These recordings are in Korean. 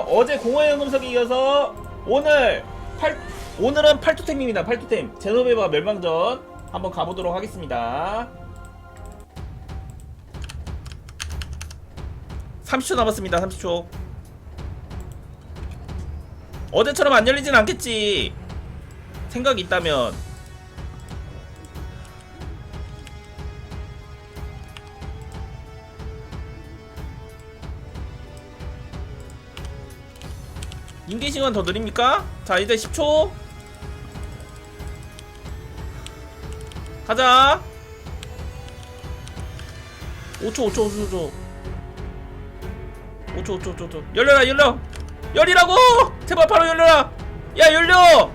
자 어제 공허의 연금석에 이어서 오늘 8 오늘은 8투템입니다. 8투템. 제노베바 멸망전 한번 가보도록 하겠습니다. 30초 남았습니다. 30초. 어제처럼 안 열리진 않겠지. 생각이 있다면 인계 시간 더 드립니까? 자 이제 10초. 가자. 5초 5초 5초 5초. 5초 5초 5초 5초. 열려라 열려. 열이라고! 제발 바로 열려라. 야 열려!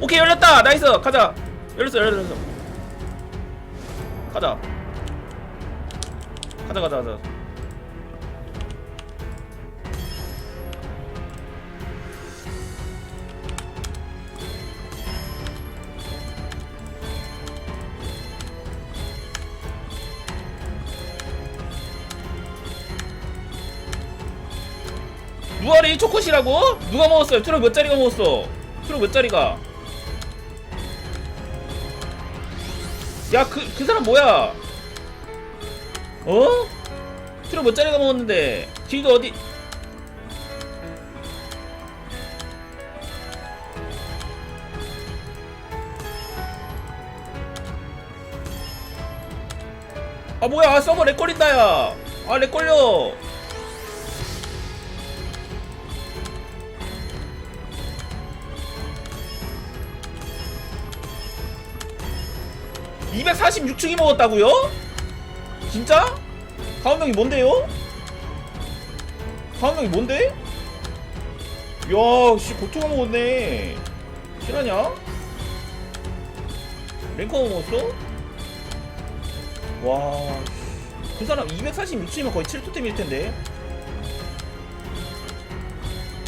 오케이 열렸다. 나이스. 가자. 열렸어 열렸어. 가자. 가자 가자 가자. 누아리 초코시라고? 누가 먹었어요? 트럭 몇 자리가 먹었어? 트럭 몇 자리가? 야, 그, 그 사람 뭐야? 어? 트럭 몇 자리가 먹었는데? 길도 어디? 아, 뭐야. 아, 서버 렉 걸린다, 야. 아, 렉 걸려. (246층이) 먹었다고요? 진짜? 가운명이 뭔데요? 가운명이 뭔데? 야 씨 고토가 먹었네 실화냐? 랭커가 먹었어? 와그 사람 246층이면 거의 7토템일 텐데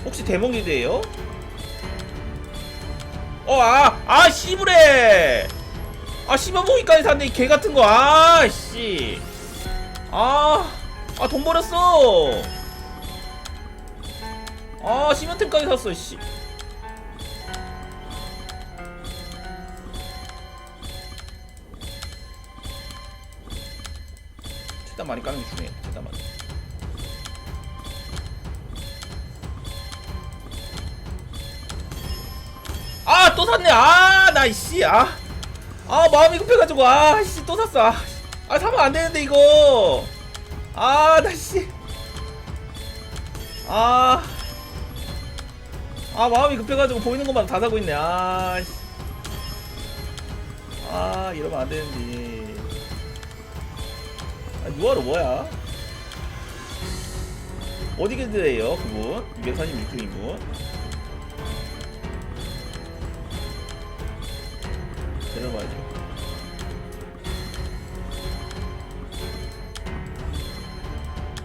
혹시 대몽기드예요? 어, 아, 아, 씨부레! 아, 씹어보기까지 샀네, 이개 같은 거, 아, 씨. 아, 아, 돈 버렸어! 아, 시멘템까지 샀어, 씨. 최단 많이 까는 게 중요해, 최단 많이. 아, 또 샀네, 아, 나, 씨, 아. 아 마음이 급해가지고 아씨 또 샀어. 아, 씨. 아 사면 안 되는데 이거. 아 나씨아. 아, 아 마음이 급해가지고 보이는 것만 다 사고 있네. 아 씨. 아 이러면 안 되는데. 아 유아로 뭐야? 어디 길드예요 그분? 246등인 분 데려봐야죠.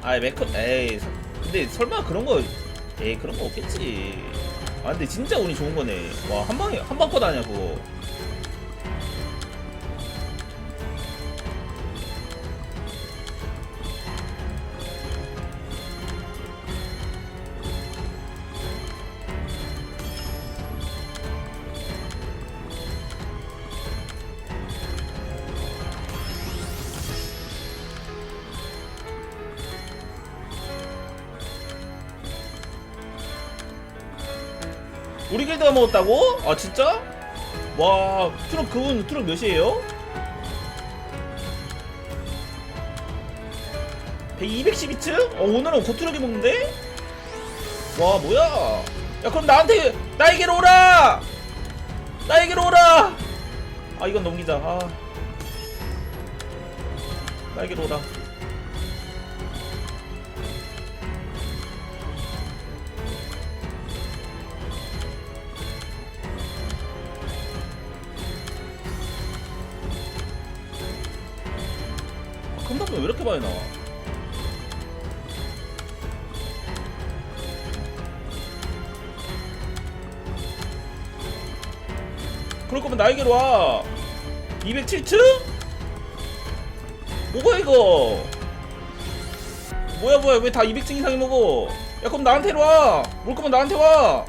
아, 메커, 에이, 서- 근데 설마 그런 거, 에이, 그런 거 없겠지. 아, 근데 진짜 운이 좋은 거네. 와, 한 방에, 한방 컷 아냐, 그거. 우리 길드가 먹었다고? 아, 진짜? 와, 트럭, 그분 트럭 몇이에요? 212층? 어, 오늘은 고트럭이 먹는데? 와, 뭐야? 야, 그럼 나한테, 나에게로 오라! 나에게로 오라! 아, 이건 넘기자. 아. 나에게로 오라. 왜 이렇게 많이 나와? 그럴 거면 나에게로 와. 207층? 뭐가 이거? 뭐야 뭐야 왜 다 200층 이상이 먹어? 야 그럼 나한테 와. 올 거면 나한테 와.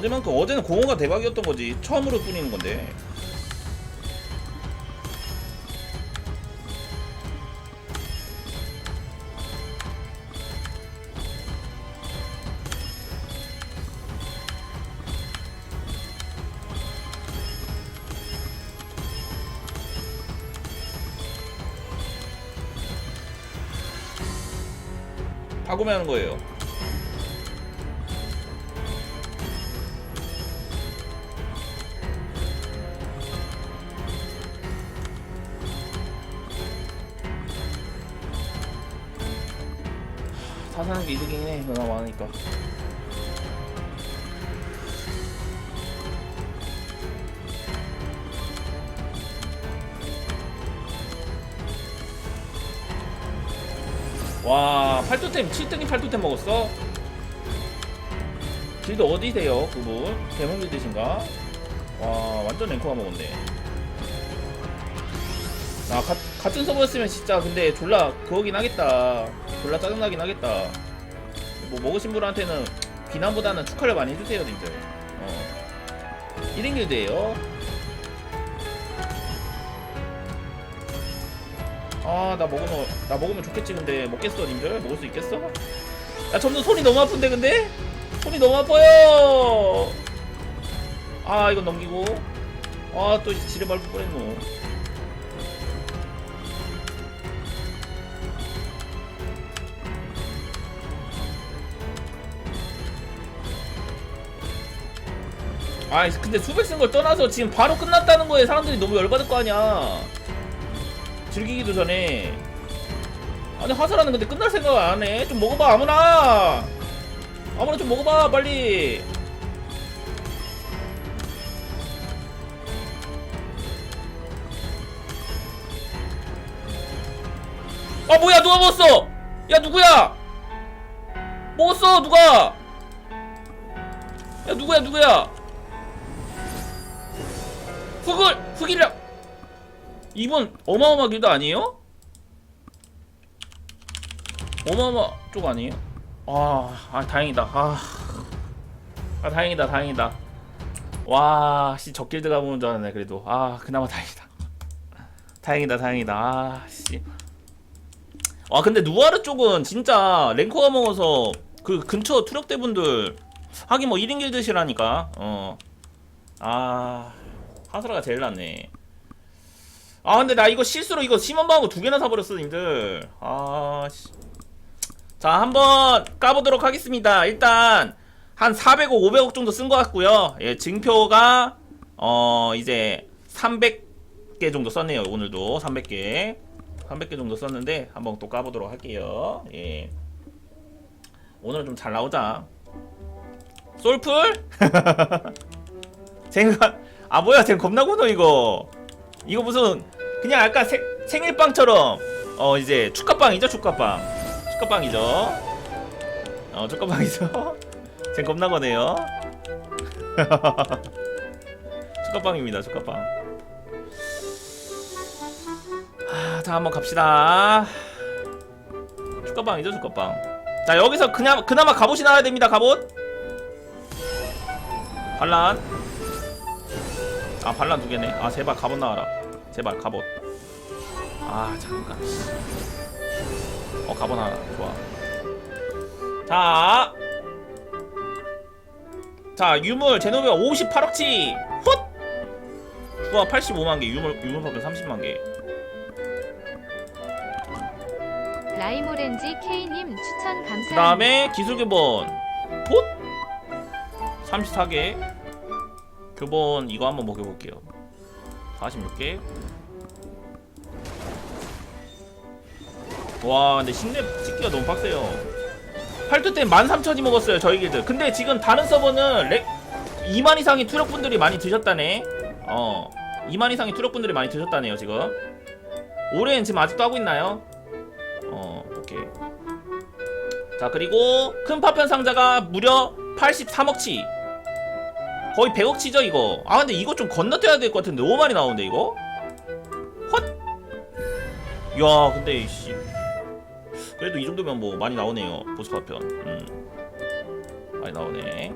어제만큼 어제는 공허가 대박이었던 거지. 처음으로 뚫리는 건데. 다 구매하는 거예요. 다 사는 게 이득이긴 해. 너나 많으니까. 와, 8토템, 7등이 8토템 먹었어? 길드 어디세요, 그분? 대문 길드신가? 와, 완전 랭커가 먹었네. 아, 가, 같은 서버였으면 진짜 근데 졸라 그거긴 하겠다. 졸라 짜증나긴 하겠다. 뭐 먹으신 분한테는 비난보다는 축하를 많이 해주세요, 님들. 어. 1인 길드에요. 아, 나 먹으면, 나 먹으면 좋겠지, 근데. 먹겠어, 님들? 먹을 수 있겠어? 야, 점점 손이 너무 아픈데, 근데? 손이 너무 아파요! 아, 이건 넘기고. 아, 또 지뢰 밟을 뻔했노. 아 근데 수백 쓴 걸 떠나서 지금 바로 끝났다는 거에 사람들이 너무 열받을 거 아니야. 즐기기도 전에. 아니 화살하는 근데 끝날 생각 안 해? 좀 먹어봐 아무나. 아무나 좀 먹어봐 빨리. 아 뭐야 누가 먹었어? 야 누구야? 먹었어 누가? 야 누구야 누구야 흑을 흑이라 이분 어마어마 길드 아니에요? 어마어마 쪽 아니에요? 아, 아 다행이다. 아, 아 다행이다, 다행이다. 와, 씨 적길드 가보는 줄 알았네. 그래도 아, 그나마 다행이다. 다행이다, 다행이다. 아, 씨. 와, 근데 누아르 쪽은 진짜 랭커가 먹어서 그 근처 투력대 분들 하긴 뭐 1인 길드시라니까. 어. 아. 하스라가 제일 낫네. 아 근데 나 이거 실수로 이거 심원방하고 두 개나 사버렸어 님들. 아 씨. 자 한번 까보도록 하겠습니다. 일단 한 400억 500억 정도 쓴 것 같고요. 예 증표가 어 이제 300개 정도 썼네요. 오늘도 300개 300개 정도 썼는데 한번 또 까보도록 할게요. 예 오늘은 좀 잘 나오자. 솔풀? 생각 아 뭐야 쟤 겁나 고너 이거. 이거 무슨 그냥 아까 세, 생일빵처럼 어 이제 축하빵이죠 축하빵. 축하빵이죠. 어 축하빵이죠. 쟤 겁나 거네요. 축하빵입니다 축하빵. 아, 자 한번 갑시다. 축하빵이죠 축하빵. 자 여기서 그냥 그나마 갑옷이 나와야 됩니다 갑옷. 반란 아 반란 두 개네. 아 제발 갑옷 나와라. 제발 갑옷. 아 잠깐. 씨. 어 갑옷 하나 좋아. 자. 자 유물 제노비아 58억치. 헛. 주화 85만 개. 유물 유물 파편 30만 개. 라임오렌지 K님 추천 감사합니다. 그 다음에 기술 교본. 봇. 34개. 교본 이거 한번 먹여볼게요. 46개. 와, 근데 신랩 찍기가 너무 빡세요. 8트 때 13,000이 먹었어요, 저희 길드. 근데 지금 다른 서버는 렉 2만 이상의 투력분들이 많이 드셨다네. 어, 2만 이상의 투력분들이 많이 드셨다네요, 지금. 올해는 지금 아직도 하고 있나요? 어, 오케이. 자 그리고 큰 파편 상자가 무려 83억치. 거의 100억 치죠 이거. 아 근데 이거 좀 건너뛰어야 될 것 같은데 너무 많이 나오는데 이거. 헛. 야 근데 이씨. 그래도 이 정도면 뭐 많이 나오네요 보스 파편. 음. 많이 나오네.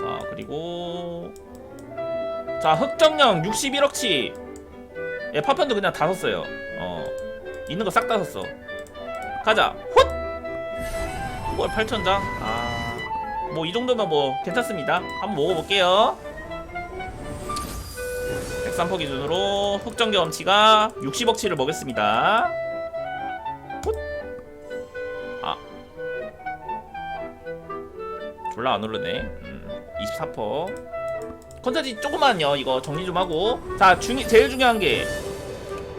자 그리고 자 흑정령 61억치. 예 파편도 그냥 다 썼어요. 어 있는 거 싹 다 썼어. 가자. 훗. 뭘 8천장? 아. 뭐 이 정도면 뭐 괜찮습니다. 한번 먹어볼게요. 103% 기준으로 흑정 경험치가 60억치를 먹였습니다. 훗. 아. 졸라 안 오르네. 음, 24%. 컨텐츠 조금만요. 이거 정리 좀 하고. 자, 중 제일 중요한 게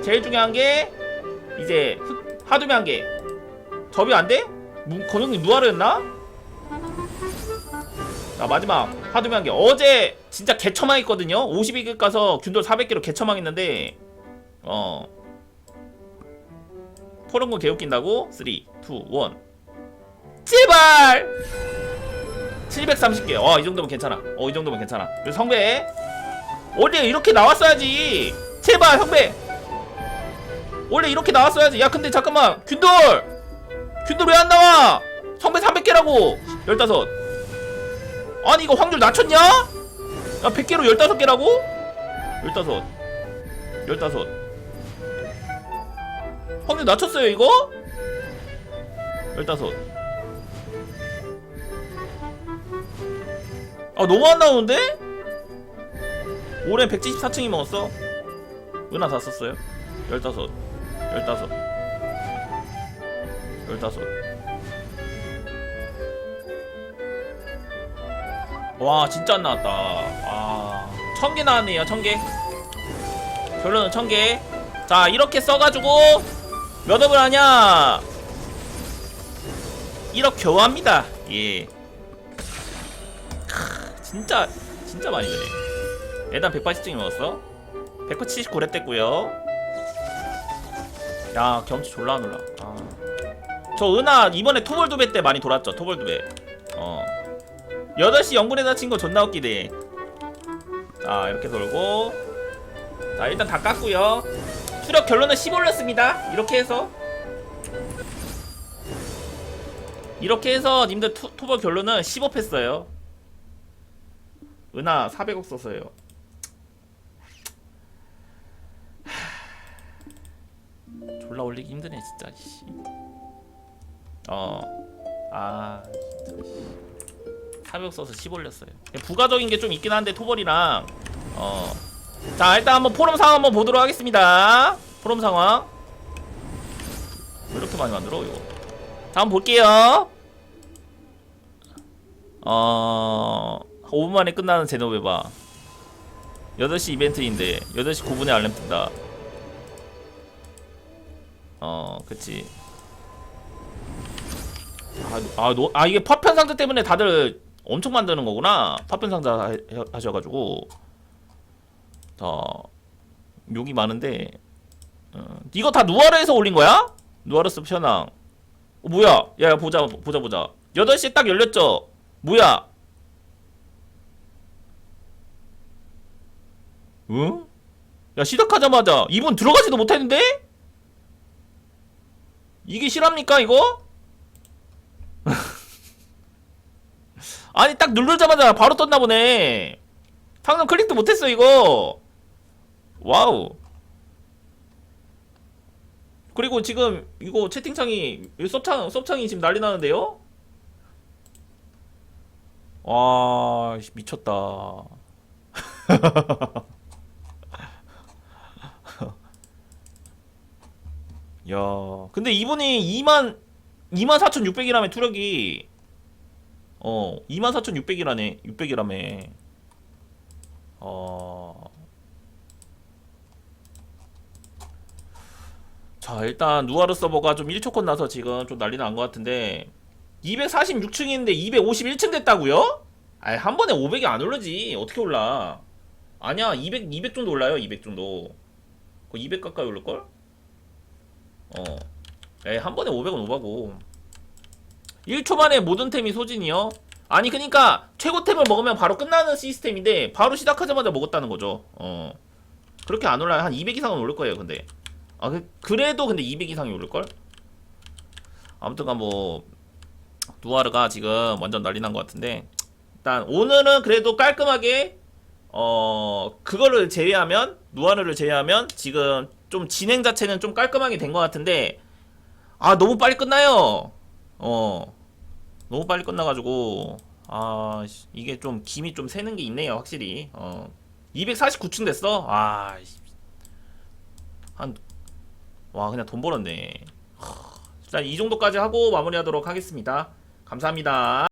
제일 중요한 게 이제 한 개. 접이 안 돼? 무- 건영님 누아르였나? 자 마지막 하두미 한 개. 어제 진짜 개처망했거든요. 52급 가서 균돌 400개로 개처망했는데 어. 포른거 개웃긴다고? 3, 2, 1 제발! 730개. 어이 정도면 괜찮아. 어이 정도면 괜찮아. 그리고 성배. 원래 이렇게 나왔어야지. 제발 성배! 원래 이렇게 나왔어야지. 야 근데 잠깐만. 균돌! 균돌 왜 안 나와? 성배 300개라고. 15 아니 이거 확률 낮췄냐? 야 100개로 15개라고? 15 15 확률 낮췄어요 이거? 15 아 너무 안 나오는데? 올해 174층이 먹었어 은하 다 썼어요 15 15 15 와 진짜 안 나왔다. 아 천 개 나왔네요 천개. 결론은 천개자 이렇게 써가지고 몇 업을 하냐? 1억 겨우 합니다. 예. 크, 진짜 진짜 많이 드네. 일단 180증이 먹었어? 179렙 됐고요. 야 경치 졸라 안 올라. 아. 저 은하 이번에 토벌두배 때 많이 돌았죠 토벌두배. 어 8시 영분에 다 친 거 존나 웃기네. 자 이렇게 돌고. 자 일단 다 깠고요. 수력 결론은 10 올렸습니다. 이렇게 해서. 이렇게 해서 님들 토, 토벌 결론은 15 했어요. 은하 400억 썼어요. 하... 졸라 올리기 힘드네 진짜 씨. 어. 아, 진짜 씨. 400 써서 10 올렸어요. 부가적인 게 좀 있긴 한데 토벌이랑 어. 자, 일단 한번 포럼 상황 한번 보도록 하겠습니다. 포럼 상황. 왜 이렇게 많이 만들어 이거? 자, 한번 볼게요. 어. 5분 만에 끝나는 제노베바. 8시 이벤트인데 8시 9분에 알람 뜬다. 어, 그치. 아, 아, 노, 아 이게 파편 상자 때문에 다들 엄청 만드는 거구나. 파편 상자 하, 하셔가지고 더 욕이 많은데 어, 이거 다 누아르에서 올린 거야? 누아르스 편황. 어, 뭐야? 야, 야 보자 보자 보자. 8시에 딱 열렸죠. 뭐야? 응? 야 시작하자마자 이분 들어가지도 못했는데? 이게 실합니까 이거? 아니 딱 누르자마자 바로 떴나 보네. 방금 클릭도 못했어 이거. 와우. 그리고 지금 이거 채팅창이 섭창 섭창이 지금 난리 나는데요? 와 씨, 미쳤다. 야 근데 이분이 2만 24,600이라며 투력이 어 24,600이라네 600이라며 어... 자 일단 누아르 서버가 좀 1초 컷 나서 지금 좀 난리 난 것 같은데 246층인데 251층 됐다고요? 아이 한 번에 500이 안 오르지 어떻게 올라 아니야 200 200 정도 올라요 200 정도 그 200 가까이 오를걸? 어. 에이, 한 번에 500원 오바고. 1초 만에 모든 템이 소진이요? 아니, 그니까, 최고템을 먹으면 바로 끝나는 시스템인데, 바로 시작하자마자 먹었다는 거죠. 어. 그렇게 안 올라요. 한 200 이상은 오를 거예요, 근데. 아, 그, 그래도 근데 200 이상이 오를걸? 아무튼간 뭐, 누아르가 지금 완전 난리 난 것 같은데, 일단, 오늘은 그래도 깔끔하게, 어, 그거를 제외하면, 누아르를 제외하면, 지금 좀 진행 자체는 좀 깔끔하게 된 것 같은데, 아, 너무 빨리 끝나요. 어, 너무 빨리 끝나가지고, 아, 씨, 이게 좀 김이 좀 새는 게 있네요, 확실히. 어, 249층 됐어? 아, 씨. 한, 와, 그냥 돈 벌었네. 하, 일단 이 정도까지 하고 마무리하도록 하겠습니다. 감사합니다.